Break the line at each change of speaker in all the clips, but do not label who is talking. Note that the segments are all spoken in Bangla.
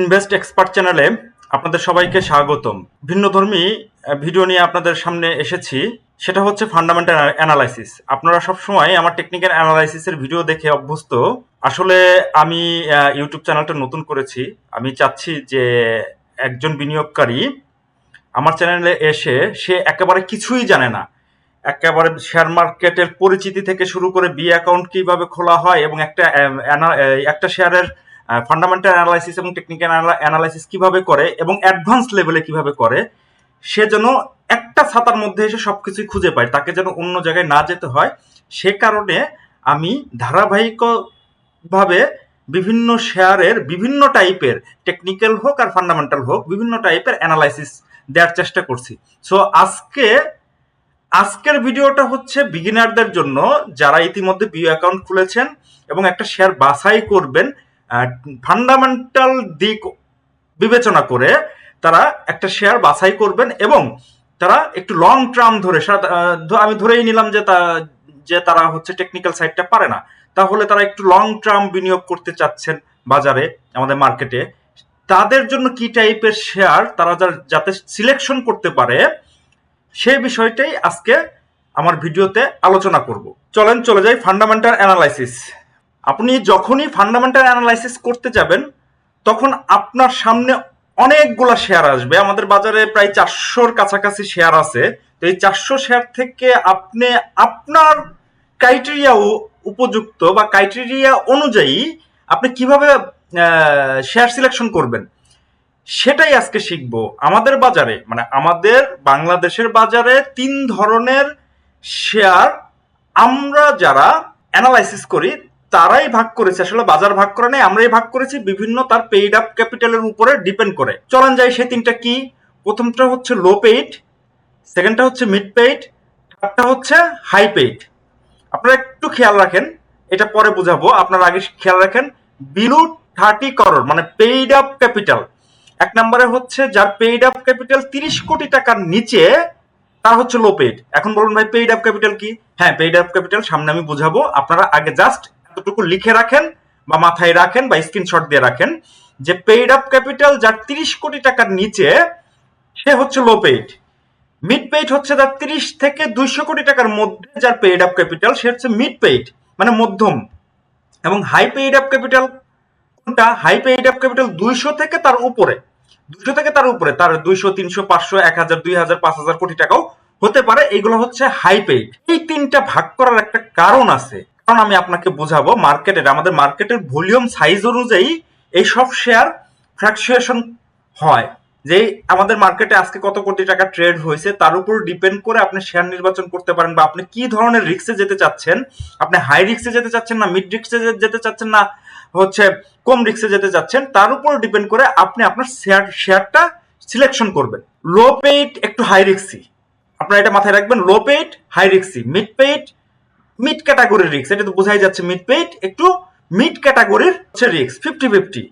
ইনভেস্ট এক্সপার্ট চ্যানেলে আপনাদের সবাইকে স্বাগতম। ভিন্নধর্মী ভিডিও নিয়ে আপনাদের সামনে এসেছি। সেটা হচ্ছে ফান্ডামেন্টাল অ্যানালাইসিস আপনারা সবসময় আমার টেকনিক্যাল অ্যানালাইসিসের ভিডিও দেখে অভ্যস্ত। আসলে আমি ইউটিউব চ্যানেলটা নতুন করেছি। আমি চাচ্ছি যে একজন বিনিয়োগকারী আমার চ্যানেলে এসে সে একেবারে কিছুই জানে না। একেবারে শেয়ার মার্কেটের পরিচিতি থেকে শুরু করে বি অ্যাকাউন্ট কীভাবে খোলা হয় এবং একটা একটা শেয়ারের ফান্ডামেন্টাল অ্যানালাইসিস এবং টেকনিক্যাল অ্যানালাইসিস কীভাবে করে এবং অ্যাডভান্স লেভেলে কীভাবে করে, সে যেন একটা ছাতার মধ্যে এসে সবকিছুই খুঁজে পায়, তাকে যেন অন্য জায়গায় না যেতে হয়, সে কারণে আমি ধারাবাহিকভাবে বিভিন্ন শেয়ারের, বিভিন্ন টাইপের টেকনিক্যাল হোক আর ফান্ডামেন্টাল হোক, বিভিন্ন টাইপের অ্যানালাইসিস দেওয়ার চেষ্টা করছি। সো আজকে, আজকের ভিডিওটা হচ্ছে বিগিনারদের জন্য, যারা ইতিমধ্যে বিও অ্যাকাউন্ট খুলেছেন এবং একটা শেয়ার বাছাই করবেন ফান্ডামেন্টাল দিক বিবেচনা করে তারা একটা শেয়ার বাছাই করবেন এবং তারা একটু লং টার্ম ধরে আমি ধরেই নিলাম যে তা যে তারা হচ্ছে টেকনিক্যাল সাইডটা পারে না। তাহলে তারা একটু লং টার্ম বিনিয়োগ করতে চাচ্ছেন বাজারে, আমাদের মার্কেটে তাদের জন্য কি টাইপের শেয়ার তারা যাতে সিলেকশন করতে পারে সেই বিষয়টাই আজকে আমার ভিডিওতে আলোচনা করব। চলেন, চলে যাই ফান্ডামেন্টাল অ্যানালাইসিস আপনি যখনই ফান্ডামেন্টাল অ্যানালাইসিস করতে যাবেন, তখন আপনার সামনে অনেকগুলা শেয়ার আসবে। আমাদের বাজারে প্রায় চারশোর কাছাকাছি শেয়ার আছে। তো এই চারশো শেয়ার থেকে আপনি আপনার ক্রাইটেরিয়া উপযুক্ত বা ক্রাইটেরিয়া অনুযায়ী আপনি কীভাবে শেয়ার সিলেকশন করবেন, সেটাই আজকে শিখব। আমাদের বাজারে মানে আমাদের বাংলাদেশের বাজারে তিন ধরনের শেয়ার আমরা যারা অ্যানালাইসিস করি তারাই ভাগ করেছে, আসলে বাজার ভাগ করে নেই, আমরাই ভাগ করেছি, বিভিন্ন তার পেইড আপ ক্যাপিটালের উপরে ডিপেন্ড করে। চলেন যাই, সেই তিনটা কি? প্রথমটা হচ্ছে লো পেইড সেকেন্ডটা হচ্ছে মিড পেইড থার্ডটা হচ্ছে হাই পেইড আপনারা একটু খেয়াল রাখেন, এটা পরে বুঝাবো, আপনারা আগে খেয়াল রাখেন বিলু থার্টি করোড় মানে পেইড আপ ক্যাপিটাল এক নম্বরে হচ্ছে যার পেইড আপ ক্যাপিটাল তিরিশ কোটি টাকার নিচে, তার হচ্ছে লো পেইড এখন বলুন ভাই পেইড আপ ক্যাপিটাল কি? হ্যাঁ পেইড আপ ক্যাপিটাল সামনে আমি বুঝাবো, আপনারা আগে জাস্ট এতটুকু লিখে রাখেন বা মাথায় রাখেন বা স্ক্রিনশট দিয়ে রাখেন যে পেইড আপ ক্যাপিটাল যার তিরিশ কোটি টাকার নিচে সে হচ্ছে লো পেইড মিড পেইড হচ্ছে যার তিরিশ থেকে দুইশো কোটি টাকার মধ্যে যার পেইড আপ ক্যাপিটাল সে হচ্ছে মিড পেইড মানে মধ্যম। এবং হাই পেইড আপ ক্যাপিটাল কোনটা? হাই পেইড আপ ক্যাপিটাল দুইশো থেকে তার উপরে। দুশো থেকে তার উপরে, তার দুইশো, তিনশো, পাঁচশো, এক হাজার, দুই হাজার, পাঁচ হাজার কোটি টাকাও হতে পারে। এগুলো হচ্ছে হাই পেইড এই তিনটা ভাগ করার একটা কারণ আছে। কারণ আমি আপনাকে বোঝাবো মার্কেটের, আমাদের মার্কেটের ভলিউম সাইজ অনুযায়ী এই সব শেয়ার ফ্র্যাকচুয়েশন হয়। যে আমাদের মার্কেটে আজকে কত কোটি টাকা ট্রেড হয়েছে, তার উপর ডিপেন্ড করে আপনি শেয়ার নির্বাচন করতে পারেন বা আপনি কি ধরনের রিক্সে যেতে চাচ্ছেন। আপনি হাই রিক্সে যেতে চাচ্ছেন না, মিড রিক্সে যেতে চাচ্ছেন না, হচ্ছে কম রিক্সে যেতে চাচ্ছেন, তার উপর ডিপেন্ড করে আপনি আপনার শেয়ার, শেয়ারটা সিলেকশন করবেন। লো পেইড, একটু হাই রিক্সি আপনারা এটা মাথায় রাখবেন, লো পেইড, হাই রিক্সি মিড পেইড মিড ক্যাটাগরির রিক্স এটা তো বোঝাই যাচ্ছে মিড পেইড একটু মিড ক্যাটাগরির হচ্ছে রিক্স ফিফটি ফিফটি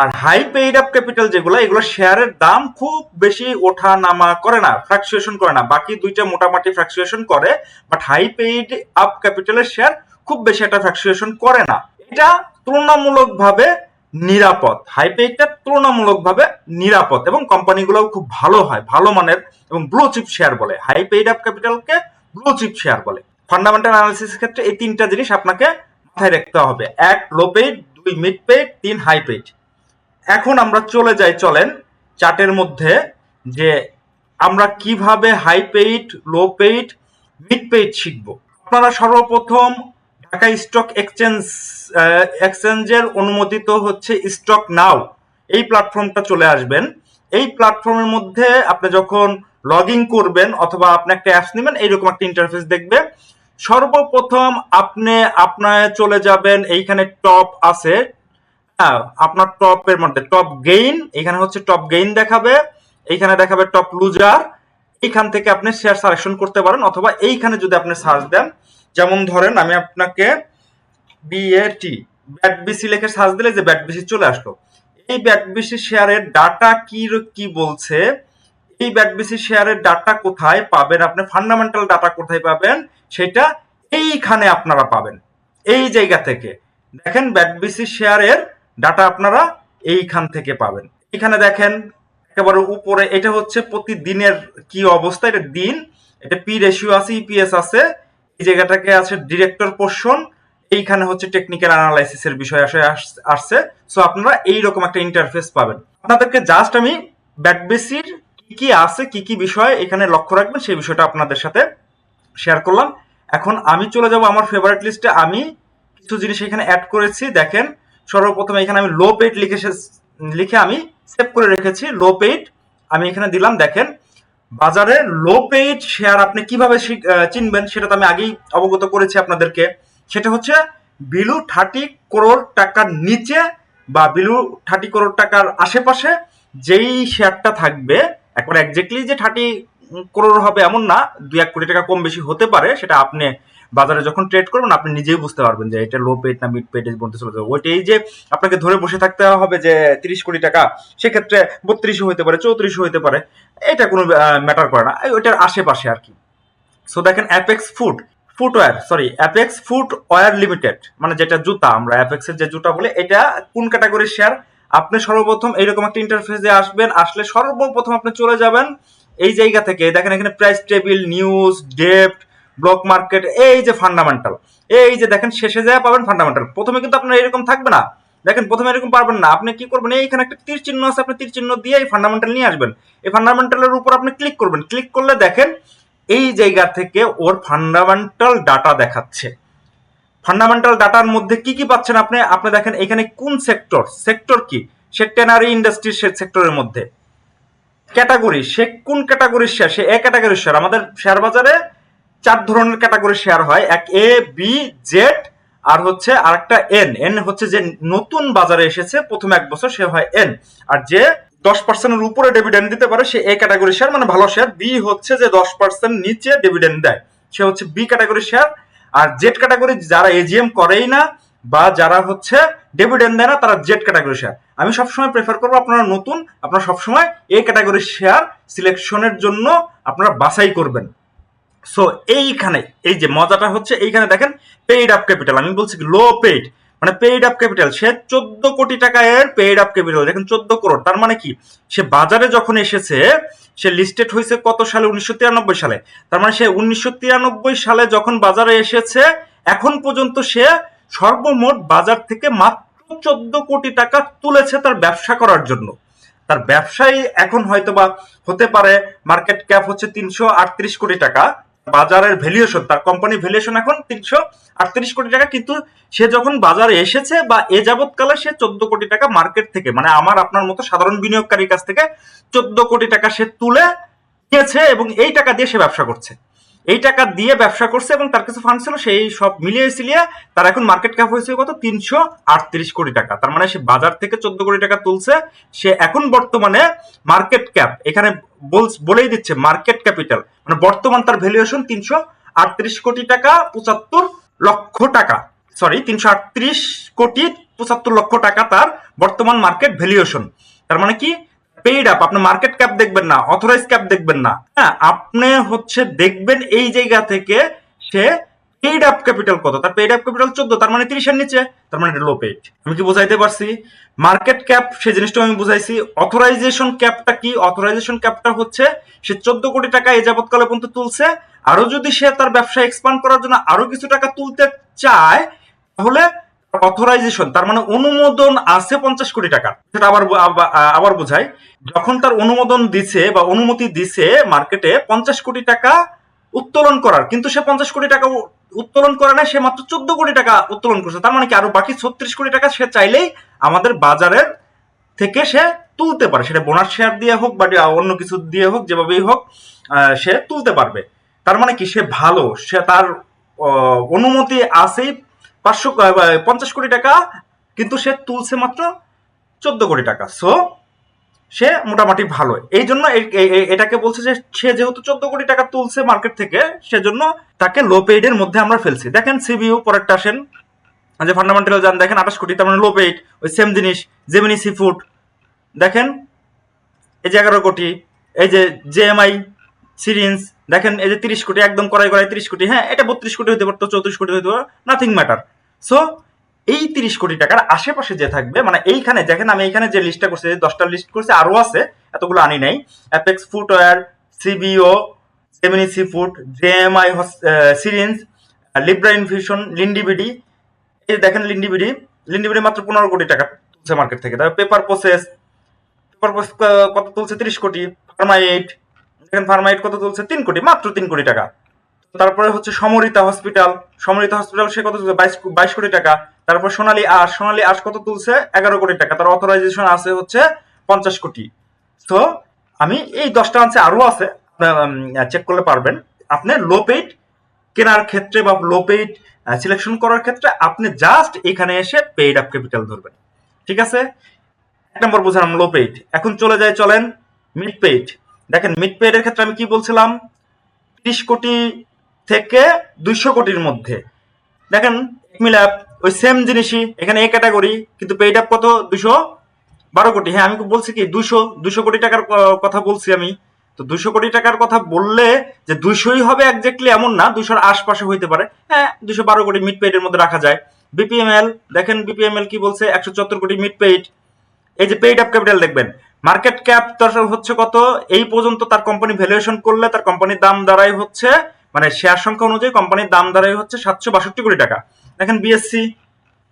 আর হাই পেইড আপ ক্যাপিটাল যেগুলো, এগুলো শেয়ারের দাম খুব বেশি ওঠা নামা করে না ফ্লাকচুয়েশন করে না। বাকি দুইটা মোটামুটি ফ্লাকচুয়েশন করে বাট হাই পেইড আপ ক্যাপিটালের শেয়ার খুব বেশি একটা ফ্লাকচুয়েশন করে না। এটা তুলনামূলকভাবে নিরাপদ। হাই পেইডটা তুলনামূলকভাবে নিরাপদ এবং কোম্পানিগুলোও খুব ভালো হয়, ভালো মানের এবং ব্লু চিপ শেয়ার বলে। হাই পেইড আপ ক্যাপিটালকে ব্লু চিপ শেয়ার বলে। ফান্ডামেন্টাল অ্যানালিসিসের ক্ষেত্রে এই তিনটা জিনিস আপনাকে মাথায় রাখতে হবে। এক লো পেইড দুই মিড পেইড তিন হাই পেইড এখন আমরা চলে যাই, চলেন চার্টের মধ্যে যে আমরা কীভাবে high paid low paid mid paid শিখব। আপনারা সর্বপ্রথম ঢাকা স্টক এক্সচেঞ্জ এক্সচেঞ্জের অনুমোদিত হচ্ছে স্টক নাও এই প্ল্যাটফর্মটা চলে আসবেন। এই প্ল্যাটফর্মের মধ্যে আপনি যখন লগ ইন করবেন অথবা আপনি একটা অ্যাপস নেবেন, এইরকম একটা ইন্টারফেস দেখবে। সর্বপ্রথম আপনি আপনার চলে যাবেন, এইখানে টপ আছে। হ্যাঁ আপনার টপের মধ্যে টপ গেইন এখানে হচ্ছে টপ গেইন দেখাবে, এইখানে দেখাবে টপ লুজার এইখান থেকে আপনি শেয়ার সিলেকশন করতে পারেন, অথবা এইখানে যদি আপনি সার্চ দেন, যেমন ধরেন আমি আপনাকে বিএটি ব্যাট বিসি লিখে সার্চ দিলে যে ব্যাট বিসি চলে আসলো। এই ব্যাট বিসি শেয়ারের ডাটা কি কি বলছে? এই ব্যাট বিসি শেয়ারের ডাটা কোথায় পাবেন? আপনি ফান্ডামেন্টাল ডাটা কোথায় পাবেন? সেটা এইখানে আপনারা পাবেন। এই জায়গা থেকে। দেখেন ব্যাট বিসি শেয়ারের ডাটা আপনারা এইখান থেকে পাবেন। এখানে দেখেন, একেবারে উপরে, এটা হচ্ছে প্রতিদিনের কি অবস্থা? এটা দিন। এটা পি রেশিও আছে ইপিএস আছে। এই জায়গাটাকে আছে ডিরেক্টর পোর্শন এইখানে হচ্ছে টেকনিক্যাল অ্যানালাইসিস এর বিষয় আসে আসছে। সো আপনারা এইরকম একটা ইন্টারফেস পাবেন। আপনাদেরকে জাস্ট আমি ব্যাকবেসির কি আছে, কি কি বিষয় এখানে লক্ষ্য রাখবেন, সেই বিষয়টা আপনাদের সাথে শেয়ার করলাম। এখন আমি চলে যাব আমার ফেভারিট লিস্টে আমি কিছু জিনিস এখানে অ্যাড করেছি, দেখেন। সর্বপ্রথম এখানে আমি লো পেইড লিখে লিখে আমি সেভ করে রেখেছি লো পেইড আমি এখানে দিলাম, দেখেন। বাজারে লো পেইড শেয়ার আপনি কীভাবে চিনবেন সেটা তো আমি আগেই অবগত করেছি আপনাদেরকে। সেটা হচ্ছে বিলু থার্টি করোড় টাকার নিচে বা বিলু থার্টি করোড় টাকার আশেপাশে যেই শেয়ারটা থাকবে একবার একজাক্টলি যে থার্টি করোড় হবে এমন না, দুই এক কোটি টাকা কম বেশি হতে পারে, সেটা আপনি বাজারে যখন ট্রেড করবেন, আপনি নিজেই বুঝতে পারবেন যে এটা লো পেড না মিড পেড বলতে চলে যাবে ওইটাই যে আপনাকে ধরে বসে থাকতে হবে যে তিরিশ কোটি টাকা, সেক্ষেত্রে বত্রিশও হতে পারে, চৌত্রিশও হতে পারে, এটা কোনো ম্যাটার করে না। ওইটার আশেপাশে আর কি। সো দেখেন Apex food footwear sorry Apex footwear limited মানে যেটা জুতা, আমরা অ্যাপেক্সের যে জুতা বলে, এটা কোন ক্যাটাগরির শেয়ার আপনি সর্বপ্রথম এইরকম একটা ইন্টারফেসে আসবেন, আসলে সর্বপ্রথম আপনি চলে যাবেন এই জায়গা থেকে। দেখেন এখানে price table news depth block market এই যে ফান্ডামেন্টাল এই যে দেখেন শেষে যায় পাবেন ফান্ডামেন্টাল প্রথমে কিন্তু আপনার এরকম থাকবে না। দেখেন প্রথমে এরকম পারবেন না। আপনি কি করবেন? এইখানে একটা তীর চিহ্ন আছে, আপনি তীর চিহ্ন দিয়ে এই ফান্ডামেন্টাল নিয়ে আসবেন। এই ফান্ডামেন্টালের উপর আপনি ক্লিক করবেন। ক্লিক করলে দেখেন এই জায়গা থেকে ওর ফান্ডামেন্টাল ডাটা দেখাচ্ছে। ফান্ডামেন্টাল ডাটার মধ্যে কি কি পাচ্ছেন আপনি? আপনি দেখেন এখানে কোন সেক্টর সেক্টর কি? সে টেনারি ইন্ডাস্ট্রি সেক্টরের মধ্যে। ক্যাটাগরি সে কোন ক্যাটাগরির শেয়ার সে এ ক্যাটাগরির শেয়ার আমাদের শেয়ার বাজারে চার ধরনের ক্যাটাগরির শেয়ার হয়। এক এ বি জেড আর হচ্ছে আরেকটা এন এন হচ্ছে যে নতুন বাজারে এসেছে, প্রথম এক বছর সে হয় এন আর যে দশ পার্সেন্টের উপরে ডিভিডেন্ড দিতে পারে, সে এ ক্যাটাগরি শেয়ার মানে ভালো শেয়ার বি হচ্ছে যে দশ পার্সেন্ট নিচে ডিভিডেন্ড দেয়। সে হচ্ছে বি ক্যাটাগরি শেয়ার আর জেড ক্যাটাগরি যারা এজিএম করেই না বা যারা হচ্ছে ডেভিডেন্ড দেয় না, তারা জেড ক্যাটাগরি শেয়ার আমি সবসময় প্রেফার করব আপনারা নতুন, আপনারা সবসময় এই ক্যাটাগরি শেয়ার সিলেকশনের জন্য আপনারা বাছাই করবেন। সো এইখানে, এই যে মজাটা হচ্ছে, এইখানে দেখেন পেইড আপ ক্যাপিটাল আমি বলছি লো পেইড মানে পেইড আপ ক্যাপিটাল সে চোদ্দ কোটি টাকা এর পেইড আপ ক্যাপিটাল দেখেন চোদ্দ করোড় তার মানে কি? সে বাজারে যখন এসেছে, সে লিস্টেড হয়েছে কত সালে? উনিশশো তিরানব্বই সালে। তার মানে সে উনিশশো তিরানব্বই সালে যখন বাজারে এসেছে, এখন পর্যন্ত সে সর্বমোট বাজার থেকে মাত্র চোদ্দ কোটি টাকা তুলেছে তার ব্যবসা করার জন্য। তার ব্যবসায়ী এখন হয়তো বা হতে পারে মার্কেট ক্যাপ হচ্ছে তিনশো আটত্রিশ কোটি টাকা। বাজারের ভ্যালুয়েশন তার কোম্পানি ভ্যালুয়েশন এখন তিনশো আটত্রিশ কোটি টাকা, কিন্তু সে যখন বাজারে এসেছে বা এ যাবৎকালে সে চোদ্দ কোটি টাকা মার্কেট থেকে মানে আমার আপনার মতো সাধারণ বিনিয়োগকারীর কাছ থেকে চোদ্দ কোটি টাকা সে তুলে নিয়েছে এবং এই টাকা দিয়ে সে ব্যবসা করছে। এই টাকা দিয়ে ব্যবসা করছে এবং তার কিছু ফান্ড ছিল, সেই সব মিলিয়ে সিলিয়ে তার এখন মার্কেট ক্যাপ হয়েছে কত? তিনশো আটত্রিশ কোটি টাকা। তার মানে সে বাজার থেকে চোদ্দ কোটি টাকা তুলছে, সে এখন বর্তমানে মার্কেট ক্যাপ এখানে বলেই দিচ্ছে মার্কেট ক্যাপিটাল মানে বর্তমান তার ভ্যালুয়েশন তিনশো আটত্রিশ কোটি টাকা, পঁচাত্তর লক্ষ টাকা। সরি তিনশো আটত্রিশ কোটি, পঁচাত্তর লক্ষ টাকা তার বর্তমান মার্কেট ভ্যালুয়েশন তার মানে কি? পেইড আপ আপনি মার্কেট ক্যাপ দেখবেন না অথরাইজ ক্যাপ দেখবেন না। হ্যাঁ আপনি হচ্ছে দেখবেন এই জায়গা থেকে সে পেইড আপ ক্যাপিটাল কত? তার পেইড আপ ক্যাপিটাল চোদ্দ, তার মানে তিরিশের নিচে, তার মানে লো পেইড আমি কি বোঝাইতে পারছি? মার্কেট ক্যাপ সেই জিনিসটা আমি বুঝাইছি। অথরাইজেশন ক্যাপটা কি? অথরাইজেশন ক্যাপটা হচ্ছে, সে চোদ্দ কোটি টাকা এ যাবৎকালে পর্যন্ত তুলছে। আরও যদি সে তার ব্যবসা এক্সপান্ড করার জন্য আরও কিছু টাকা তুলতে চায়, তাহলে অথরাইজেশন তার মানে অনুমোদন আছে পঞ্চাশ কোটি টাকা। সেটা আবার আবার বোঝাই। যখন তার অনুমোদন দিছে বা অনুমতি দিছে মার্কেটে পঞ্চাশ কোটি টাকা উত্তোলন করার, কিন্তু সে পঞ্চাশ কোটি টাকা উত্তোলন করে না, সে মাত্র চোদ্দ কোটি টাকা উত্তোলন করছে। তার মানে কি, আরও বাকি ছত্রিশ কোটি টাকা সে চাইলেই আমাদের বাজারের থেকে সে তুলতে পারে। সেটা বোনাস শেয়ার দিয়ে হোক বা অন্য কিছু দিয়ে হোক, যেভাবেই হোক সে তুলতে পারবে। তার মানে কি, সে ভালো। সে তার অনুমতি আছে পাঁচশো পঞ্চাশ কোটি টাকা, কিন্তু সে তুলছে মাত্র চোদ্দ কোটি টাকা। সো সে মোটামুটি ভালো। এই জন্য এটাকে বলছে যে সে যেহেতু চোদ্দ কোটি টাকা তুলছে মার্কেট থেকে, সেজন্য তাকে লো পেইড এর মধ্যে আমরা ফেলছি। দেখেন সিবিইউ পরেরটা আসেন। যে ফান্ডামেন্টাল যান, দেখেন আঠাশ কোটি, তার মানে লো পেইড ওই সেম জিনিস জেমিনি সি ফুড দেখেন, এই যে এগারো কোটি, এই যে জেএমআই সিরিঞ্জ দেখেন এই যে তিরিশ কোটি, একদম কড়াই কড়াই তিরিশ কোটি হ্যাঁ এটা বত্রিশ কোটি হতে পারতো, চৌত্রিশ কোটি হতে পারতো নাথিং ম্যাটার সো এই তিরিশ কোটি টাকার আশেপাশে যে থাকবে মানে এইখানে, দেখেন আমি এইখানে যে লিস্টটা করছি দশটা লিস্ট করছি, আরও আছে, এতগুলো আনি নাই। Apex footwear সিবিও Gemini sea food JMI syringe Libra infusion Linde BD এই দেখেন লিন্ডিবিডি লিন্ডিবিডি মাত্র পনেরো কোটি টাকা তুলছে মার্কেট থেকে। তারপর পেপার প্রসেস পেপার প্রসেস কত তুলছে? তিরিশ কোটি। ফার্মাইট দেখেন ফার্মাইট কত তুলছে? তিন কোটি, মাত্র তিন কোটি টাকা। তারপরে হচ্ছে সমরিতা হসপিটাল সমরিতা হসপিটাল সে কত তুলছে? বাইশ কোটি টাকা। তারপর সোনালী আশ। সোনালী আশ কত তুলছে? এগারো কোটি টাকা। তার অথরাইজেশন আছে হচ্ছে পঞ্চাশ কোটি। তো আমি এই দশটা আনছে আরও আছে চেক করলে পারবেন। আপনি লো পেইড কেনার ক্ষেত্রে বা লো পেইড সিলেকশন করার ক্ষেত্রে আপনি জাস্ট এখানে এসে পেইড আপ ক্যাপিটাল ধরবেন। ঠিক আছে? এক নম্বর বুঝলাম লো পেইড এখন চলে যায় চলেন মিড পেইড দেখেন মিড পেইডের ক্ষেত্রে আমি কি বলছিলাম? ত্রিশ কোটি থেকে দুইশো কোটির মধ্যে। দেখেন মিলাপ ওই সেম জিনিসই। এখানে এ ক্যাটাগরি কিন্তু পেইড আপ কত? দুশো বারো কোটি। হ্যাঁ আমি বলছি কি দুশো দুশো কোটি টাকার কথা বলছি আমি। তো দুশো কোটি টাকার কথা বললে যে দুশোই হবে একজাক্টলি এমন না দুশোর আশপাশে হইতে পারে। হ্যাঁ দুশো বারো কোটি মিড পেইডের মধ্যে রাখা যায়। বিপিএমএল দেখেন বিপিএমএল কি বলছে? একশো চুয়াত্তর কোটি মিড পেইড এই যে পেইড আপ ক্যাপিটাল দেখবেন মার্কেট ক্যাপ তার হচ্ছে কত? এই পর্যন্ত তার কোম্পানি ভ্যালুয়েশন করলে তার কোম্পানির দাম দাঁড়ায় হচ্ছে মানে শেয়ার সংখ্যা অনুযায়ী কোম্পানির দাম দাঁড়ায় হচ্ছে সাতশো বাষট্টি কোটি টাকা। দেখেন বিএসসি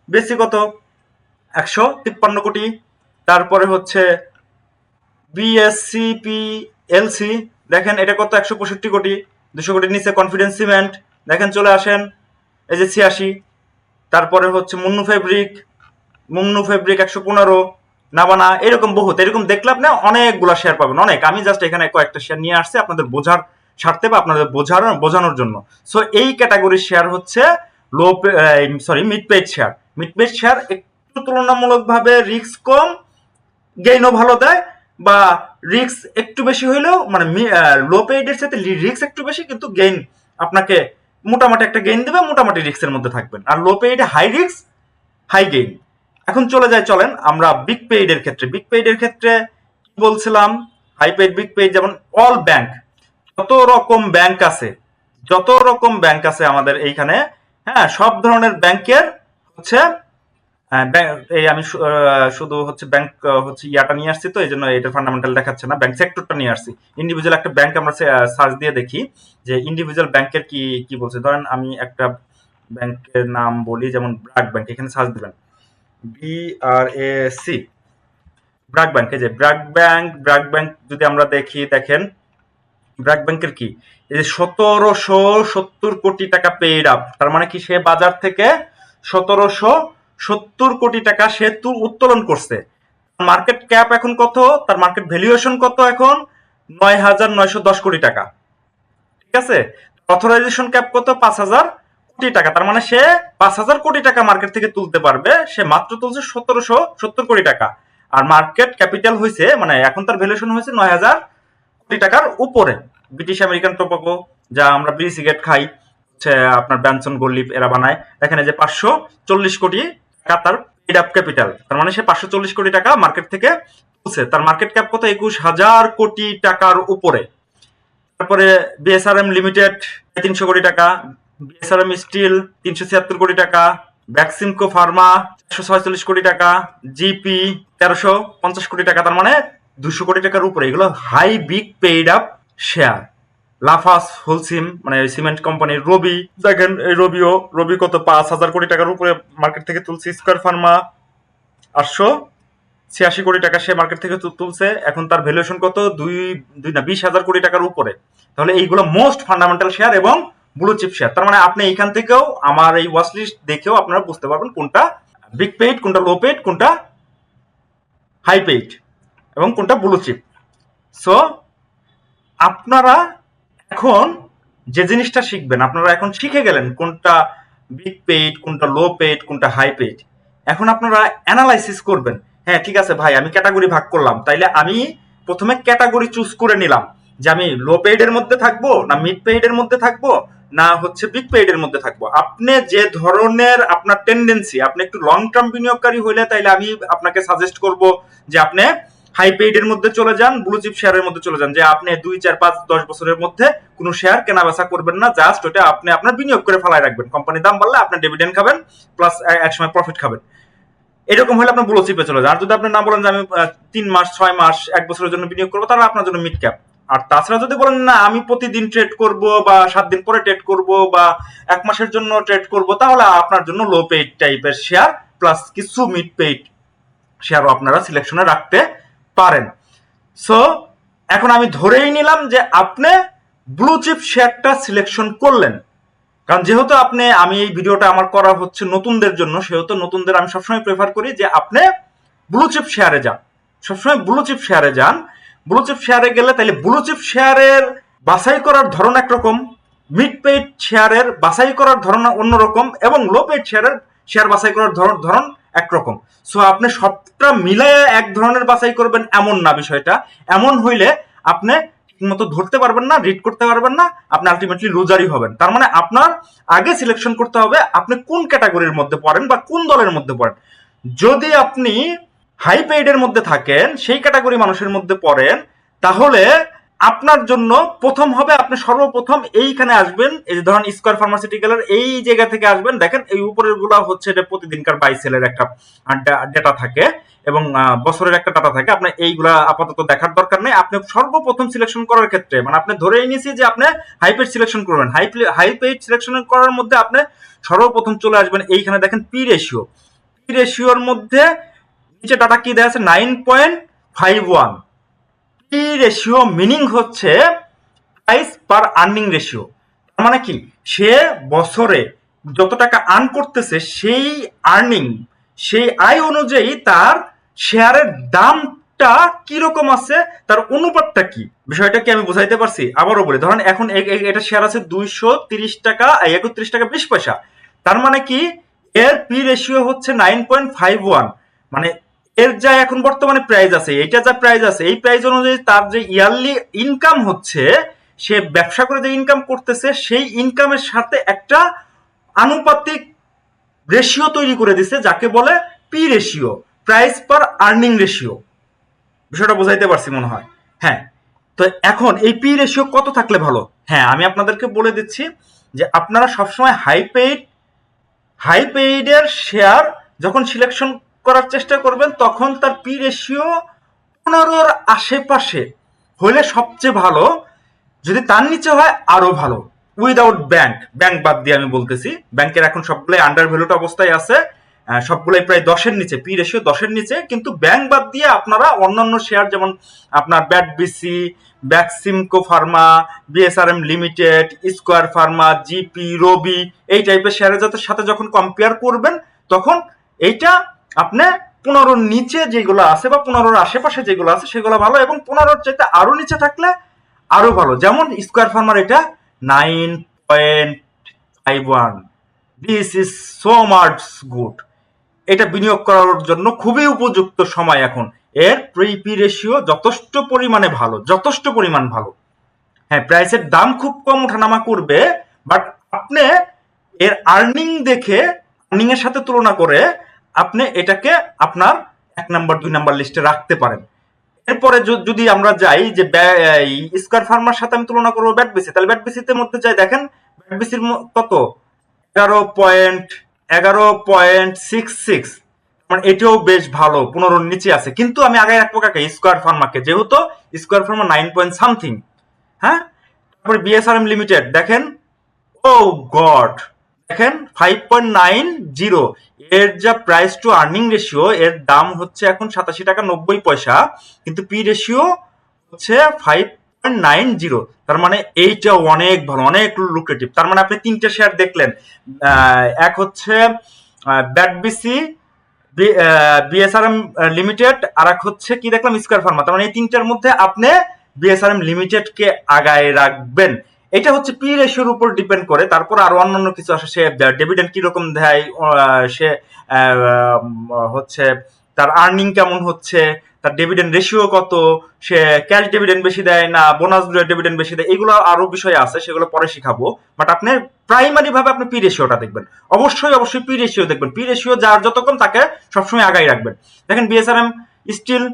বিএসসি কত? একশো তিপ্পান্ন কোটি। তারপরে হচ্ছে বিএসসিপি এলসি দেখেন এটা কত? একশো পঁয়ষট্টি কোটি, দুশো কোটির নিচে কনফিডেন্স সিমেন্ট দেখেন চলে আসেন, এই যে ছিয়াশি। তারপরে হচ্ছে মুন্নু ফেব্রিক মুন্নু ফেব্রিক একশো পনেরো, নাবানা, এরকম বহুত। এরকম দেখলে আপনি অনেকগুলা শেয়ার পাবেন, অনেক। আমি জাস্ট এখানে কয়েকটা শেয়ার নিয়ে আসছি, আপনাদের বোঝার স্বার্থে বা আপনাদের বোঝানো, বোঝানোর জন্য। সো এই ক্যাটাগরির শেয়ার হচ্ছে low sorry mid paid share mid paid share একটু তুলনামূলকভাবে রিস্ক কম গেইনও ভালো দেয়, বা রিস্ক একটু বেশি হইলেও মানে লো পেইডের সাথে রিস্ক একটু বেশি, কিন্তু গেইন আপনাকে মোটামুটি একটা গেইন দেবে, মোটামুটি রিস্কের মধ্যে থাকবেন। আর লো পেইডে হাই রিস্ক হাই গেইন এখন চলে যায় চলেন আমরা বিগ পেইডের ক্ষেত্রে। বিগ পেইডের ক্ষেত্রে কি বলছিলাম? হাই পেইড বিগ পেইড যেমন অল ব্যাংক যত রকম ব্যাংক আছে যত রকম ব্যাংক আছে আমাদের এইখানে হ্যাঁ সব ধরনের ব্যাংকের হচ্ছে হ্যাঁ, এই আমি শুধু হচ্ছে ব্যাংক হচ্ছে ইয়াটা নিয়ে আসছি তো এই জন্য এটা ফান্ডামেন্টাল দেখাচ্ছে না। ব্যাংক সেক্টরটা নিয়ে আসছি। ইন্ডিভিজুয়াল একটা ব্যাংক আমরা সার্চ দিয়ে দেখি যে ইন্ডিভিজুয়াল ব্যাংকের কি কি বলছে। ধরেন আমি একটা ব্যাংকের নাম বলি যেমন ব্র্যাক ব্যাংক এখানে সার্চ দিবেন। B R A C BRAC bank যে ব্র্যাক ব্যাংক ব্র্যাক ব্যাংক যদি আমরা দেখি দেখেন ব্র্যাক ব্যাংকের কি? এই যে সতেরোশো সত্তর কোটি টাকা পেইড আপ তার মানে কি সে বাজার থেকে সতেরোশো সত্তর কোটি টাকা সে উত্তোলন করছে। মার্কেট ক্যাপ এখন কত? তার মার্কেট ভ্যালুয়েশন কত এখন? নয় হাজার নয়শো দশ কোটি টাকা। ঠিক আছে? অথরাইজেশন ক্যাপ কত? পাঁচ হাজার কোটি টাকা। তার মানে সে পাঁচ হাজার কোটি টাকা মার্কেট থেকে তুলতে পারবে। সে মাত্র তুলছে সতেরোশো সত্তর কোটি টাকা। আর মার্কেট ক্যাপিটাল হয়েছে মানে এখন তার ভ্যালুয়েশন হয়েছে নয় হাজার কোটি টাকার উপরে। ব্রিটিশ আমেরিকান টোবাকো যা আমরা বিড়ি সিগারেট খাই আপনার ব্যানসন গোল্লিপ এরা বানায়। দেখেন যে পাঁচশো চল্লিশ কোটি টাকা তার পেড আপ ক্যাপিটাল তার মানে সে পাঁচশো চল্লিশ কোটি টাকা মার্কেট থেকে তুলছে। তার মার্কেট ক্যাপ কত? একুশ হাজার কোটি টাকার উপরে। তারপরে বিএসআরএম লিমিটেড তিনশো কোটি টাকা। বিএসআরএম স্টিল তিনশো ছিয়াত্তর কোটি টাকা। ভ্যাকসিনকো ফার্মা একশো ছয়চল্লিশ কোটি টাকা। জিপি তেরোশো পঞ্চাশ কোটি টাকা। তার মানে দুশো কোটি টাকার উপরে, এগুলো high big paid up share Lafarge Holcim মানে সিমেন্ট কোম্পানির রবি দেখেন এই রবিও রবি কত পাঁচ হাজার কোটি টাকার উপরে মার্কেট থেকে তুলছে স্কোয়ার ফার্মা আটশো ছিয়াশি কোটি টাকা সে মার্কেট থেকে তুলছে, এখন তার ভ্যালুয়েশন কত? দুই দুই না, বিশ হাজার কোটি টাকার উপরে। তাহলে এইগুলো মোস্ট ফান্ডামেন্টাল শেয়ার এবং ব্লু চিপ শেয়ার তার মানে আপনি এইখান থেকেও আমার এই ওয়াচ লিস্ট দেখেও আপনারা বুঝতে পারবেন কোনটা বিগ পেইড কোনটা লো পেইড কোনটা হাই পেইড এবং কোনটা ব্লু চিপ সো আপনারা এখন যে জিনিসটা শিখবেন, আপনারা এখন শিখে গেলেন কোনটা বিগ পেইড কোনটা লো পেইড কোনটা হাই পেইড এখন আপনারা অ্যানালাইসিস করবেন হ্যাঁ ঠিক আছে ভাই, আমি ক্যাটাগরি ভাগ করলাম। তাইলে আমি প্রথমে ক্যাটাগরি চুজ করে নিলাম যে আমি লো পেইডের মধ্যে থাকব, না মিড পেইডের মধ্যে থাকব, না হচ্ছে বিগ পেইডের মধ্যে থাকব। আপনি যে ধরনের আপনার টেন্ডেন্সি আপনি একটু লং টার্ম বিনিয়োগকারী হইলে তাইলে আমি আপনাকে সাজেস্ট করব যে আপনি হাই পেইড এর মধ্যে চলে যান ব্লু চিপ শেয়ারের মধ্যে চলে যান, যে আপনি দুই, চার, পাঁচ, দশ বছরের মধ্যে কোনো শেয়ার কেনা বেচা করবেন না জাস্ট ওটা আপনি আপনার বিনিয়োগ করে ফেলায় রাখবেন। কোম্পানির দাম বাড়লে আপনি ডিভিডেন্ড খাবেন প্লাস এক সময় প্রফিট খাবেন। এরকম হলে আপনার ব্লু চিপে চলে যান আর যদি আপনি না বলেন যে আমি তিন মাস, ছয় মাস, এক বছরের জন্য বিনিয়োগ করব, তাহলে আপনার জন্য মিড ক্যাপ আর তাছাড়া যদি বলেন, না, আমি প্রতিদিন ট্রেড করব বা সাত দিন পরে ট্রেড করব বা এক মাসের জন্য ট্রেড করব, তাহলে আপনার জন্য লো পেইড টাইপের শেয়ার প্লাস কিছু মিড পেইড শেয়ারও আপনারা সিলেকশনে রাখতে সো এখন আমি ধরেই নিলাম যে আপনি ব্লু চিপ শেয়ারটা সিলেকশন করলেন। কারণ যেহেতু আপনি, আমি এই ভিডিওটা আমার করা হচ্ছে নতুনদের জন্য, সেহেতু নতুনদের আমি সবসময় প্রেফার করি যে আপনি ব্লু চিপ শেয়ারে যান। সবসময় ব্লু চিপ শেয়ারে যান। ব্লু চিপ শেয়ারে গেলে তাহলে ব্লু চিপ শেয়ারের বাছাই করার ধরন একরকম মিড পেইড শেয়ারের বাছাই করার ধরন অন্যরকম, এবং লো পেইড শেয়ারের শেয়ার বাছাই করার ধরন ধরন একরকম। সো আপনি সবটা মিলায়ে এক ধরনের বাছাই করবেন এমন না বিষয়টা। এমন হইলে আপনি ঠিকমতো ধরতে পারবেন না রিড করতে পারবেন না, আপনি আলটিমেটলি লুজারই হবেন। তার মানে আপনার আগে সিলেকশন করতে হবে আপনি কোন ক্যাটাগরির মধ্যে পড়েন বা কোন দলের মধ্যে পড়েন। যদি আপনি হাই পেইডের মধ্যে থাকেন, সেই ক্যাটাগরি মানুষের মধ্যে পড়েন, তাহলে আপনার জন্য প্রথম হবে, আপনি সর্বপ্রথম এইখানে আসবেন, এই যে ধরেন স্কোয়ার ফার্মাসিউটিক্যালের এই জায়গা থেকে আসবেন, দেখেন এই উপরেরগুলা হচ্ছে এটা প্রতিদিনকার বাই সেলের একটা ডেটা থাকে এবং বছরের একটা ডাটা থাকে, আপনি এইগুলা আপাতত দেখার দরকার নেই, আপনি সর্বপ্রথম সিলেকশন করার ক্ষেত্রে মানে আপনি ধরে নিয়েছি যে আপনি হাই পেইড সিলেকশন করবেন হাই হাই পেইড সিলেকশন করার মধ্যে আপনি সর্বপ্রথম চলে আসবেন, এইখানে দেখেন পি রেশিও পি রেশিওর মধ্যে নিচে ডাটা কি দেওয়া আছে? Nine point five one P ratio meaning হচ্ছে প্রাইস পার আর্নিং রেশিও মানে কি? সে বছরে যত টাকা আর্ন করতেছে, সেই আর্নিং সেই আয় অনুযায়ী তার শেয়ারের দামটা কীরকম আছে, তার অনুপাতটা কি? বিষয়টা কি আমি বুঝাইতে পারছি? আবারও বলি, ধরেন এখন এটা শেয়ার আছে দুইশো তিরিশ টাকা একত্রিশ টাকা বিশ পয়সা। তার মানে কি? এর পি রেশিও হচ্ছে নাইন পয়েন্ট ফাইভ ওয়ান মানে এর যা এখন বর্তমানে প্রাইস আছে এটা যা প্রাইস আছে, এই প্রাইস অনুযায়ী তার যে ইয়ারলি ইনকাম হচ্ছে, সে ব্যবসা করে যে ইনকাম করতেছে, সেই ইনকামের সাথে একটা আনুপাতিক রেশিও তৈরি করে দিছে, যাকে বলে P ratio price per earning ratio বিষয়টা বোঝাইতে পারছি মনে হয়। হ্যাঁ তো এখন এই পি রেশিও কত থাকলে ভালো? হ্যাঁ আমি আপনাদেরকে বলে দিচ্ছি যে আপনারা সবসময় হাই পেইড হাই পেইডের শেয়ার যখন সিলেকশন করার চেষ্টা করবেন, তখন তার পি রেশিও পনেরোর আশেপাশে হলে সবচেয়ে ভালো, যদি তার নিচে হয় আরও ভালো। উইদাউট ব্যাংক ব্যাংক বাদ দিয়ে আমি বলতেছি, ব্যাংকের এখন সবগুলাই আন্ডার ভ্যালুড অবস্থায় আছে সবগুলাই প্রায় দশের নিচে, পি রেশিও দশের নিচে, কিন্তু ব্যাংক বাদ দিয়ে আপনারা অন্যান্য শেয়ার যেমন আপনার BAT BC Beximco pharma BSRM limited Square pharma GP Robi এই টাইপের শেয়ারের সাথে যখন কম্পেয়ার করবেন, তখন এইটা আপনি পনেরোর নিচে যেগুলো আছে বা পনেরোর আশেপাশে যেগুলো আছে সেগুলো ভালো এবং পনেরোর চাইতে আরও নিচে থাকলে আরও ভালো। যেমন স্কোয়ার ফার্মার এটা nine point five one this is so much good এটা বিনিয়োগ করার জন্য খুবই উপযুক্ত সময় এখন। এর প্রিপি রেশিও যথেষ্ট পরিমাণে ভালো, যথেষ্ট পরিমাণ ভালো। হ্যাঁ প্রাইসের দাম খুব কম ওঠানামা করবে বাট আপনি এর আর্নিং দেখে আর্নিং এর সাথে তুলনা করে আপনি এটাকে আপনার এক নাম্বার, দুই নাম্বার লিস্টে রাখতে পারেন। এরপরে যদি আমরা যাই যে স্কোয়ার ফার্মার সাথে আমি তুলনা করব ব্যাট বিসি তাহলে ব্যাট বিসিতে মধ্যে যাই, দেখেন ব্যাট বিসির কত? এগারো পয়েন্ট এগারো পয়েন্ট সিক্স সিক্স মানে এটাও বেশ ভালো পনেরোর নিচে আছে। কিন্তু আমি আগে রাখব কাকে স্কোয়ার ফার্মাকে যেহেতু Square pharma nine point something হ্যাঁ? তারপরে বিএসআরএম লিমিটেড দেখেন, ও গড, দেখেন ফাইভ পয়েন্ট নাইন জিরো এর যা প্রাইস টু আর্নিং রেশিও এর দাম হচ্ছে এখন সাতাশি টাকা নব্বই পয়সা, কিন্তু পি রেশিও হচ্ছে ফাইভ পয়েন্ট নাইন জিরো তার মানে এইটা অনেক ভালো, অনেক লুক্রেটিভ তার মানে আপনি তিনটে শেয়ার দেখলেন। এক হচ্ছে ব্যাট বিসি বিএসআরএম লিমিটেড আর এক হচ্ছে কি দেখলাম স্কোয়ার ফার্মা তার মানে এই তিনটার মধ্যে আপনি বিএসআরএম লিমিটেড কে আগায় রাখবেন। এটা হচ্ছে পি রেশিওর উপর ডিপেন্ড করে, তারপর আরও অন্যান্য কিছু আসে সে ডেভিডেন্ড কীরকম দেয় সে হচ্ছে তার আর্নিং কেমন হচ্ছে, তার ডেভিডেন্ড রেশিও কত, সে ক্যাশ ডেভিডেন্ড বেশি দেয় না বোনাস ডেভিডেন্ড বেশি দেয়, এগুলো আরও বিষয় আছে, সেগুলো পরে শিখাবো। বাট আপনি প্রাইমারি ভাবে আপনি পি রেশিওটা দেখবেন। অবশ্যই অবশ্যই পি রেশিও দেখবেন। পি রেশিও যার যত কম তাকে সবসময় আগাই রাখবেন। দেখেন BSRM steel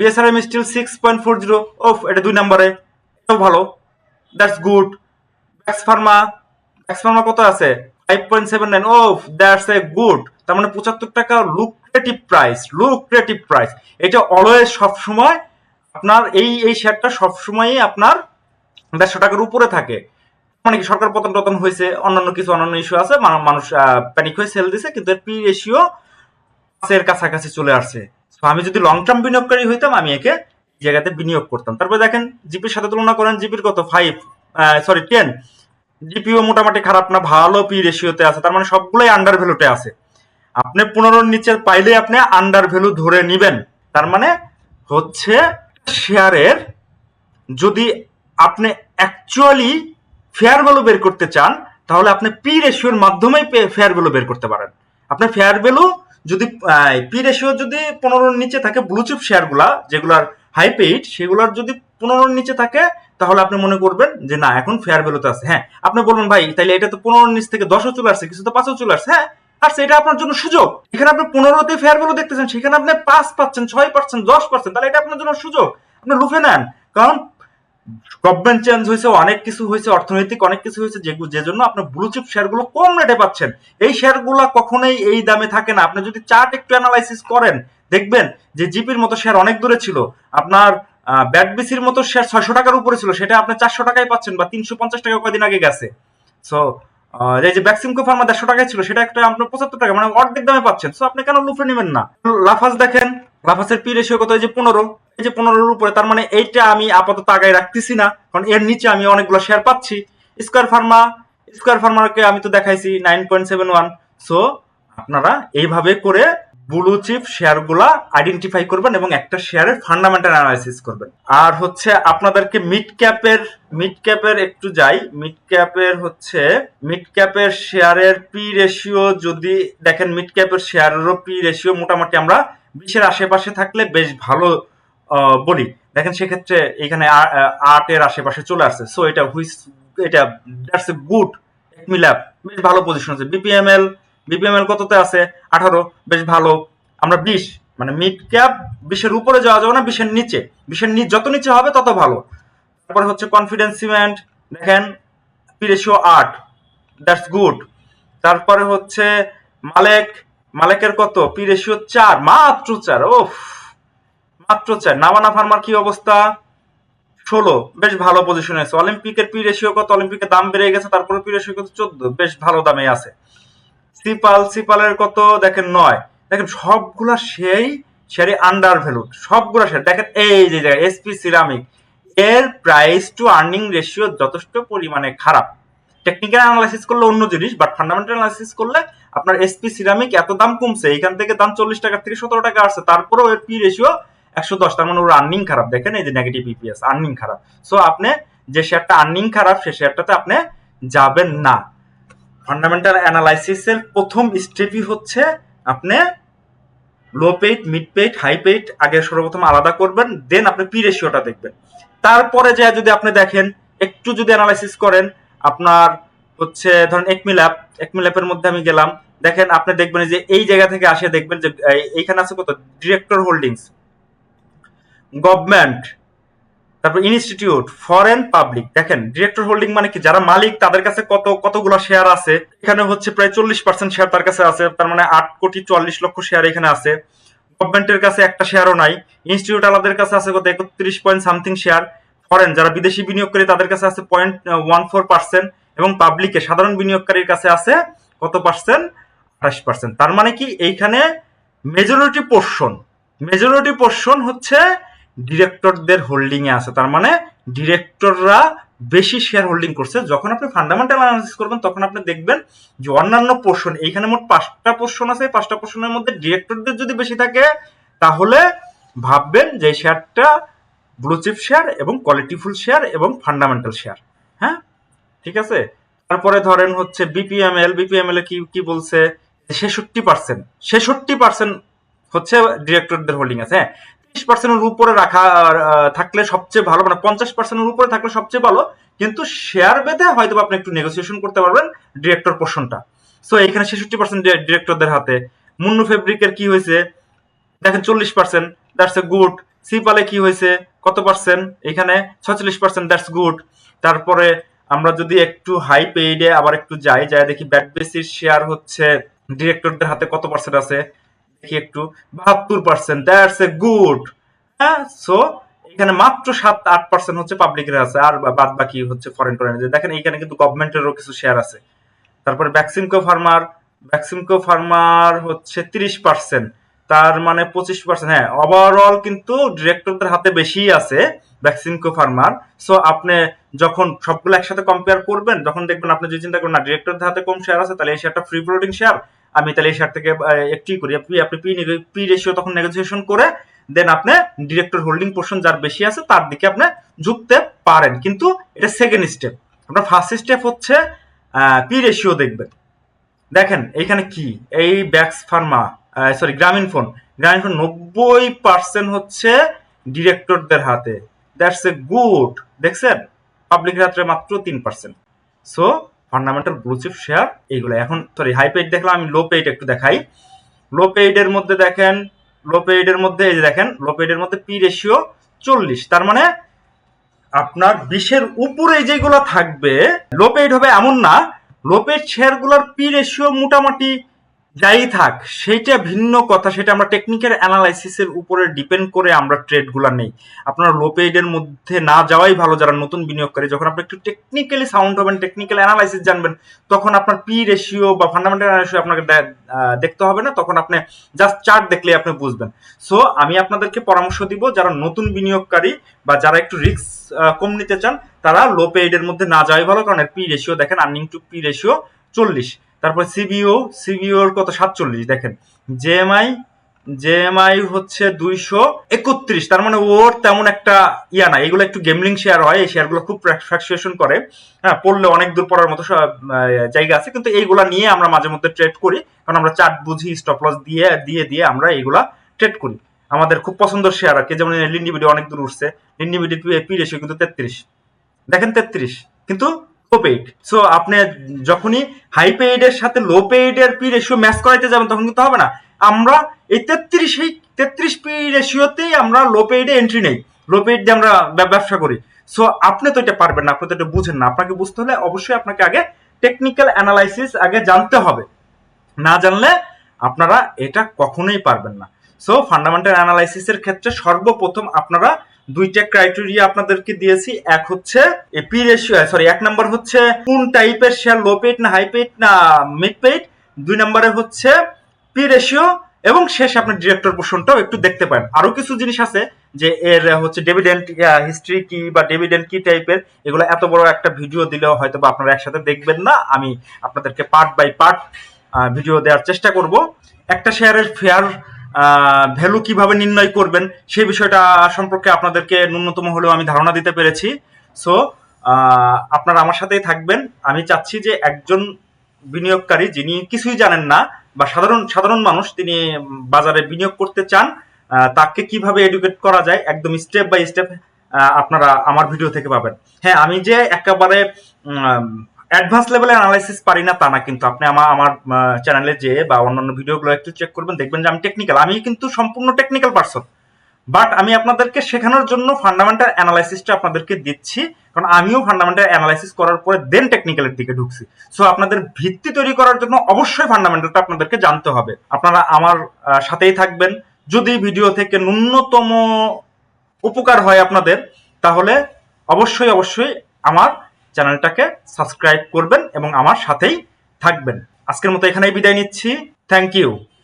BSRM steel six point four zero ওফ, এটা দুই নম্বরে, এটাও ভালো। দ্যাটস গুড ব্যাক্স ফার্মা ব্যাক্স ফার্মা কত আছে? ফাইভ পয়েন্ট সেভেন নাইন ওফ দ্যাটস এ গুড তার মানে পঁচাত্তর টাকা লুক্রেটিভ প্রাইস লুক্রেটিভ প্রাইস এটা অলওয়েজ সবসময় আপনার এই এই শেয়ারটা সবসময়ই আপনার দেড়শো টাকার উপরে থাকে। মানে কি সরকার পতন টতন হয়েছে, অন্যান্য কিছু অন্যান্য ইস্যু আছে মানুষ প্যানিক হয়ে সেল দিছে, কিন্তু এর পি রেশিও পাঁচের কাছাকাছি চলে আসছে। আমি যদি লং টার্ম বিনিয়োগকারী হইতাম, আমি একে জায়গাতে বিনিয়োগ করতাম। তারপরে দেখেন জিপির সাথে তুলনা করেন, জিপির কত? ফাইভ সরি টেন জিপিও মোটামুটি খারাপ না, ভালো পি রেশিওতে আছে, তার মানে সবগুলোই আন্ডার ভ্যালুতে আছে। আপনি পনেরোর নিচে পাইলে আপনি আন্ডার ভ্যালু ধরে নিবেন। তার মানে হচ্ছে শেয়ারের যদি আপনি অ্যাকচুয়ালি ফেয়ার ভ্যালু বের করতে চান, তাহলে আপনি পি রেশিওর মাধ্যমেই ফেয়ার ভ্যালু বের করতে পারেন। আপনার ফেয়ার ভ্যালু যদি পি রেশিও যদি পনেরোর নিচে থাকে ব্লু চিপ শেয়ারগুলা, যেগুলার হাই পেইড সেগুলোর যদি পনেরোর নিচে থাকে, তাহলে আপনি মনে করবেন যে না, এখন ফেয়ার ভ্যালুতে আছে। হ্যাঁ আপনি বলবেন, ভাই, তাইলে এটা তো পনেরোর নিচ থেকে দশও চলে আসছে, কিছু তো পাঁচও চলে আসছে। হ্যাঁ আসছে, এটা আপনার জন্য সুযোগ। এখানে আপনি পনেরোতে ফেয়ার ভ্যালু দেখতেছেন, সেখানে আপনি পাঁচ পাচ্ছেন, ছয় পাচ্ছেন, দশ পাচ্ছেন, তাহলে এটা আপনার জন্য সুযোগ। আপনি লুফে নেন, কারণ গভর্নমেন্ট চেঞ্জ হয়েছে, অনেক কিছু হয়েছে, অর্থনৈতিক অনেক কিছু হয়েছে যেগুলো যে জন্য আপনার ব্লু চিপ শেয়ারগুলো কম রেটে পাচ্ছেন। এই শেয়ারগুলো কখনোই এই দামে থাকে না। আপনি যদি চার্ট একটু অ্যানালাইসিস করেন দেখবেন যে জিপির মতো শেয়ার অনেক দূরে ছিল। আপনার ব্যাট বিসির মতো শেয়ার ছয়শো টাকার উপরে ছিল। সেটা আপনি চারশো টাকায় পাচ্ছেন বা তিনশো পঞ্চাশ টাকা কয়দিন আগে গেছে। সো যে ভ্যাকসিনকো ফার্মা দেড়শো টাকায় ছিল, সেটা একটা আপনার পঁচাত্তর টাকা মানে অর্ধেক দামে পাচ্ছেন। সো আপনি কেন লুফে নেবেন না? লাফাস দেখেন লাফাসের পি রেশিও কত? এই যে পনেরো। এই যে পনেরোর উপরে, তার মানে এইটা আমি আপাতত আগায় রাখতেছি না, কারণ এর নিচে আমি অনেকগুলো শেয়ার পাচ্ছি। স্কোয়ার ফার্মা স্কোয়ার ফার্মাকে আমি তো দেখাইছি nine point seven one so আপনারা এইভাবে করে ব্লু চিপ শেয়ারগুলা আইডেন্টিফাই করবেন এবং একটা শেয়ারের ফান্ডামেন্টাল অ্যানালাইসিস করবেন। আর হচ্ছে আপনাদেরকে মিড ক্যাপের মিড ক্যাপের একটু যাই। মিড ক্যাপের হচ্ছে মিড ক্যাপের শেয়ারের পি রেশিও যদি দেখেন মিড ক্যাপের শেয়ারেরও পি রেশিও মোটামুটি আমরা বিশের আশেপাশে থাকলে বেশ ভালো বলি। দেখেন সেক্ষেত্রে এখানে আটের আশেপাশে চলে আসছে। সো এটা হুইস এটা দ্যাটস এ গুড মিলাপ, বেশ ভালো পজিশন আছে। বিপিএমএল বিপিএমএল কততে আছে? আঠারো, বেশ ভালো। আমরা বিশ মানে মিড ক্যাপ বিশের উপরে যাওয়া যাবে না, বিশের নিচে। বিশের নিচ যত নিচে হবে, তত ভালো। তারপরে হচ্ছে কনফিডেন্স সিমেন্ট দেখেন পি রেশিও আট দ্যাটস গুড তারপরে হচ্ছে মালেক, মালেকের কত? পি রেশিও চার, মাত্র চার ওফ মাত্র চার। নামানা ফার্মার কি অবস্থা? ষোলো, বেশ ভালো পজিশনে আছে। অলিম্পিকের পি রেশিও কত? অলিম্পিকের দাম বেড়ে গেছে, তারপরে পি রেশিও কত? চোদ্দ, বেশ ভালো দামে আছে। সিপাল, সিপালের কত, দেখেন নয়। দেখেন সবগুলা সেই শেয়ারে আন্ডার ভ্যালু সবগুলা শেয়ার। দেখেন এই যে এসপি সিরামিক এর প্রাইস টু আর্নিং রেশিও যথেষ্ট পরিমাণে খারাপ। টেকনিক্যাল অ্যানালাইসিস করলে অন্য জিনিস বাট ফান্ডামেন্টাল অ্যানালাইসিস করলে আপনার এসপি সিরামিক এত দাম কমছে এখান থেকে দাম চল্লিশ টাকা থেকে সতেরো টাকা আসছে, তারপরেও এর পি রেশিও একশো দশ, তার মানে ওর আর্নিং খারাপ। দেখেন এই যে নেগেটিভ ইপিএস আর্নিং খারাপ। সো আপনি যে শেয়ারটা আর্নিং খারাপ, সে শেয়ারটাতে আপনি যাবেন না। ফান্ডামেন্টাল অ্যানালাইসিসের প্রথম স্টেপই হচ্ছে আপনি low paid mid paid high paid আগে সর্বপ্রথম আলাদা করবেন দেন আপনি পি রেশিওটা দেখবেন। তারপরে যা যদি আপনি দেখেন, একটু যদি অ্যানালাইসিস করেন, আপনার হচ্ছে ধরেন একমিল্যাপ একমিল্যাপের মধ্যে আমি গেলাম, দেখেন আপনি দেখবেন যে এই জায়গা থেকে আসে দেখবেন যে এইখানে আছে কত? ডিরেক্টর হোল্ডিংস গভর্নমেন্ট তারপর ইনস্টিটিউট ফরেন পাবলিক দেখেন ডিরেক্টর হোল্ডিং মানে কি? যারা মালিক, তাদের কাছে কত, কতগুলো শেয়ার আছে? এখানে হচ্ছে প্রায় চল্লিশ পার্সেন্ট শেয়ার তার কাছে আছে, তার মানে আট কোটি চুয়াল্লিশ লক্ষ শেয়ার এখানে আছে। গভর্নমেন্টের কাছে একটা শেয়ারও নাই। ইনস্টিটিউট আলাদের কাছে আছে কত? একত্রিশ পয়েন্ট সামথিং শেয়ার ফরেন যারা বিদেশি বিনিয়োগকারী, তাদের কাছে আছে পয়েন্ট ওয়ান ফোর পার্সেন্ট এবং পাবলিকে সাধারণ বিনিয়োগকারীর কাছে আছে কত পার্সেন্ট আঠাশ পার্সেন্ট তার মানে কি? এইখানে মেজরিটি পোর্শন মেজরিটি পোর্শন হচ্ছে ডিরেক্টরদের হোল্ডিং এ আছে। তার মানে ডিরেক্টররা বেশি শেয়ার হোল্ডিং করছে। যখন আপনি ফান্ডামেন্টাল অ্যানালিসিস করবেন, তখন আপনি দেখবেন যে অন্যান্য পোর্শন এইখানে মোট পাঁচটা পোর্শন আছে। পাঁচটা পোর্শনের মধ্যে ডিরেক্টরদের যদি বেশি থাকে, তাহলে ভাববেন যে শেয়ারটা ব্লু চিপ শেয়ার এবং কোয়ালিটিফুল শেয়ার এবং ফান্ডামেন্টাল শেয়ার হ্যাঁ? ঠিক আছে? তারপরে ধরেন হচ্ছে বিপিএমএল বিপিএমএল কি কি বলছে? ছেষট্টি পার্সেন্ট ছেষট্টি পার্সেন্ট হচ্ছে ডিরেক্টরদের হোল্ডিং আছে। হ্যাঁ? পার্সেন্টের উপরে রাখা থাকলে সবচেয়ে ভালো মানে পঞ্চাশ পার্সেন্টের উপরে থাকলে সবচেয়ে ভালো, কিন্তু শেয়ার বেঁধে হয়তো আপনি একটু নেগোসিয়েশন করতে পারবেন ডিরেক্টর পোর্শনটা সো এখানে ছেষট্টি পার্সেন্ট ডিরেক্টরদের হাতে। মুন্নু ফেব্রিকের কি হয়েছে? দেখেন চল্লিশ পার্সেন্ট দ্যাটস এ গুড সিপালে কি হয়েছে? কত পার্সেন্ট এখানে ছচল্লিশ পার্সেন্ট দ্যাটস গুড তারপরে আমরা যদি একটু হাই পেইডে আবার একটু যাই যাই দেখি ব্যাট বেসির শেয়ার হচ্ছে ডিরেক্টরদের হাতে কত পার্সেন্ট আছে? দেখি একটু বাহাত্তর পার্সেন্ট দ্যাটস এ গুড হ্যাঁ সো এখানে মাত্র সাত আট পার্সেন্ট হচ্ছে পাবলিকের আছে, আর বাদ বাকি হচ্ছে ফরেন টরেন দেখেন এখানে কিন্তু গভর্নমেন্টেরও কিছু শেয়ার আছে। তারপরে ফার্মার ফার্মার হচ্ছে তিরিশ পার্সেন্ট তার মানে পঁচিশ পার্সেন্ট হ্যাঁ ওভারঅল কিন্তু ডিরেক্টরদের হাতে বেশি আছে ভ্যাকসিনকো ফার্মার সো আপনি যখন সবগুলো একসাথে কম্পেয়ার করবেন, যখন দেখবেন আপনি চিন্তা করেন, না ডিরেক্টরদের হাতে কম শেয়ার আছে, তাহলে এই শেয়ারটা ফ্রি ফ্লোটিং শেয়ার আমি তাহলে এই শেয়ার থেকে একটি করি। আপনি পি পি রেশিও তখন নেগোসিয়েশন করে দেন আপনি ডিরেক্টর হোল্ডিং পোর্শন যার বেশি আছে, তার দিকে আপনি ঝুঁকতে পারেন। কিন্তু এটা সেকেন্ড স্টেপ আপনার ফার্স্ট স্টেপ হচ্ছে পি রেশিও দেখবেন। দেখেন, এইখানে কি? এই ব্যাক্স ফার্মা সরি গ্রামীণ ফোন গ্রামীণ ফোন নব্বই পার্সেন্ট হচ্ছে ডিরেক্টরদের হাতে। দ্যাটস এ গুড দেখছেন? পাবলিকের হাতে মাত্র তিন percent so fundamental blue chip share এইগুলো। এখন সরি হাই পেইড দেখলাম, আমি লো পেইড একটু দেখাই। লো পেইডের মধ্যে দেখেন লো পেইডের মধ্যে, এই যে দেখেন লো পেইডের মধ্যে পি রেশিও চল্লিশ। তার মানে আপনার বিশের উপরে যেগুলো থাকবে লো পেইড হবে এমন না। লো পেইড শেয়ারগুলোর পি রেশিও মোটামুটি যাই থাক সেটা ভিন্ন কথা, সেটা আমরা টেকনিক্যাল অ্যানালাইসিসের উপরে ডিপেন্ড করে আমরা ট্রেডগুলো নেই। আপনারা লো পেইডের মধ্যে না যাওয়াই ভালো, যারা নতুন বিনিয়োগকারী, যখন আপনি একটু টেকনিক্যালি সাউন্ড হবেন টেকনিক্যাল অ্যানালাইসিস জানবেন, তখন আপনার পি রেশিও বা ফান্ডামেন্টাল রেশিও আপনাকে দেখতে হবে না, তখন আপনি জাস্ট চার্ট দেখলে আপনি বুঝবেন। সো আমি আপনাদেরকে পরামর্শ দিব, যারা নতুন বিনিয়োগকারী বা যারা একটু রিস্ক কম নিতে চান, তারা লো পেইডের মধ্যে না যাওয়াই ভালো, কারণ পি রেশিও দেখেন আর্নিং টু পি রেশিও চল্লিশ। তারপর সিবিও, সিবিওর কত? সাতচল্লিশ, দেখেন। জেএমআই জেএমআই হচ্ছে দুইশো একত্রিশ। তার মানে ওর তেমন একটা ইয়া না এগুলো একটু গেমলিং শেয়ার হয়, এই শেয়ারগুলো খুব ফ্যাকচুয়েশন করে। হ্যাঁ পড়লে অনেক দূর পড়ার মতো জায়গা আছে। কিন্তু এইগুলা নিয়ে আমরা মাঝে মধ্যে ট্রেড করি। কারণ আমরা চার্ট বুঝি স্টপ লস দিয়ে দিয়ে দিয়ে আমরা এইগুলা ট্রেড করি। আমাদের খুব পছন্দের শেয়ার আর কি। যেমন লিন্ডিবিডি অনেক দূর উঠছে। লিন্ডিবিডি পি রেশিও কিন্তু তেত্রিশ। দেখেন তেত্রিশ। কিন্তু পেইড সো আপনি যখনই হাই পেইডের সাথে লো পেইডের পি রেশিও ম্যাচ করাইতে যাবেন, তখন কিন্তু হবে না। আমরা এই তেত্রিশ এই তেত্রিশ পি রেশিওতেই আমরা লো পেইডে এন্ট্রি নেই। লো পেইড দিয়ে আমরা ব্যবসা করি। সো আপনি তো এটা পারবেন না, আপনি তো এটা বুঝেন না। আপনাকে বুঝতে হলে অবশ্যই আপনাকে আগে টেকনিক্যাল অ্যানালাইসিস আগে জানতে হবে। না জানলে আপনারা এটা কখনোই পারবেন না। সো ফান্ডামেন্টাল অ্যানালাইসিসের ক্ষেত্রে সর্বপ্রথম আপনারা দুইটা ক্রাইটেরিয়া আপনাদেরকে দিয়েছি। এক হচ্ছে পি রেশিও সরি এক নম্বর হচ্ছে কোন টাইপের শেয়ার লো পেড না হাই পেড না মিড পেড দুই নম্বরে হচ্ছে পি রেশিও এবং শেষ আপনার ডিরেক্টর পোর্শনটাও একটু দেখতে পারেন। আরও কিছু জিনিস আছে যে এর হচ্ছে ডেভিডেন্ট হিস্ট্রি কি বা ডেভিডেন্ট কি টাইপের এগুলো এত বড় একটা ভিডিও দিলেও হয়তো বা আপনারা একসাথে দেখবেন না। আমি আপনাদেরকে পার্ট বাই পার্ট ভিডিও দেওয়ার চেষ্টা করব। একটা শেয়ারের ফেয়ার ভ্যালু কীভাবে নির্ণয় করবেন সেই বিষয়টা সম্পর্কে আপনাদেরকে ন্যূনতম হলেও আমি ধারণা দিতে পেরেছি। সো আপনারা আমার সাথেই থাকবেন। আমি চাচ্ছি যে একজন বিনিয়োগকারী যিনি কিছুই জানেন না বা সাধারণ সাধারণ মানুষ তিনি বাজারে বিনিয়োগ করতে চান তাকে কীভাবে এডুকেট করা যায় একদম স্টেপ বাই স্টেপ আপনারা আমার ভিডিও থেকে পাবেন। হ্যাঁ আমি যে একেবারে অ্যাডভান্স লেভেলে অ্যানালাইসিস পারি না, তা না, কিন্তু আপনি আমার আমার চ্যানেলে যে বা অন্যান্য ভিডিওগুলো একটু চেক করবেন, দেখবেন যে আমি টেকনিক্যাল আমি কিন্তু সম্পূর্ণ টেকনিক্যাল পারসন বাট আমি আপনাদেরকে শেখানোর জন্য ফান্ডামেন্টাল অ্যানালাইসিসটা আপনাদেরকে দিচ্ছি, কারণ আমিও ফান্ডামেন্টাল অ্যানালাইসিস করার পরে দেন টেকনিক্যালের দিকে ঢুকছি। সো আপনাদের ভিত্তি তৈরি করার জন্য অবশ্যই ফান্ডামেন্টালটা আপনাদেরকে জানতে হবে। আপনারা আমার সাথেই থাকবেন। যদি ভিডিও থেকে ন্যূনতম উপকার হয় আপনাদের, তাহলে অবশ্যই অবশ্যই আমার চ্যানেলটাকে সাবস্ক্রাইব করবেন এবং আমার সাথেই থাকবেন। আজকের মতো এখানেই বিদায় নিচ্ছি। Thank you